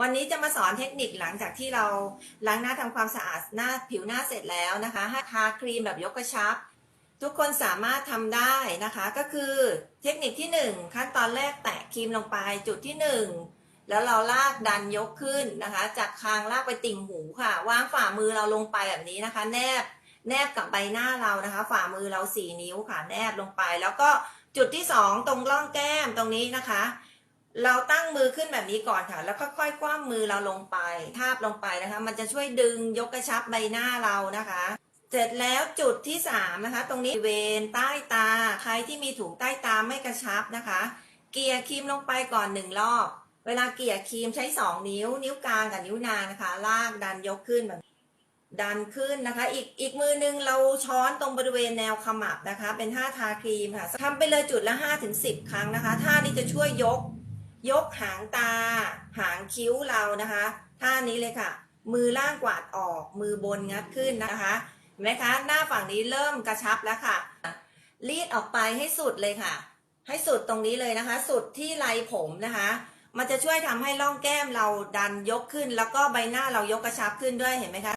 วันนี้จะมาสอนเทคนิคหลังจากที่เราล้างหน้าทำความสะอาดหน้าผิวหน้าเสร็จแล้วนะคะให้ทาครีมแบบยกกระชับ ทุกคนสามารถทำได้นะคะ ก็คือเทคนิคที่ 1 ขั้นตอนแรกแตะครีมลงไปจุดที่ 1 แล้วเราลากดันยกขึ้นนะคะ จากคางลากไปติ่งหูค่ะ วางฝ่ามือเราลงไปแบบนี้นะคะ แนบแนบกับใบหน้าเรานะคะ ฝ่ามือเราสี่นิ้วค่ะแนบลงไป แล้วก็จุดที่สองตรงร่องแก้มตรงนี้นะคะ เราตั้งมือขึ้นแบบนี้ก่อนค่ะ แล้วก็ค่อยคว่ำมือเราลงไป ทาบลงไปนะคะ มันจะช่วยดึงยกกระชับใบหน้าเรานะคะ เสร็จแล้วจุดที่สามนะคะ ตรงนี้บริเวณใต้ตา ใครที่มีถุงใต้ตาไม่กระชับนะคะ เกลี่ยครีมลงไปก่อนหนึ่งรอบ เวลาเกลี่ยครีมใช้สองนิ้ว นิ้วกลางกับนิ้วนางนะคะ ลากดันยกขึ้นแบบดันขึ้นนะคะ อีกอีกมือนึงเราช้อนตรงบริเวณแนวขมับนะคะ เป็นท่าทาครีมค่ะทำไปเลยจุดละ5ถึง10 ครั้งนะคะท่านี้จะช่วยยก ยกหางตา หางคิ้วเรานะคะท่านี้เลยค่ะ มือล่างกวาดออก มือบนงัดขึ้นนะคะเห็นไหมคะ หน้าฝั่งนี้เริ่มกระชับแล้วค่ะ รีดออกไปให้สุดเลยค่ะ ให้สุดตรงนี้เลยนะคะ สุดที่ไรผมนะคะ มันจะช่วยทำให้ร่องแก้มเราดันยกขึ้น แล้วก็ใบหน้าเรายกกระชับขึ้นด้วยเห็นไหมคะ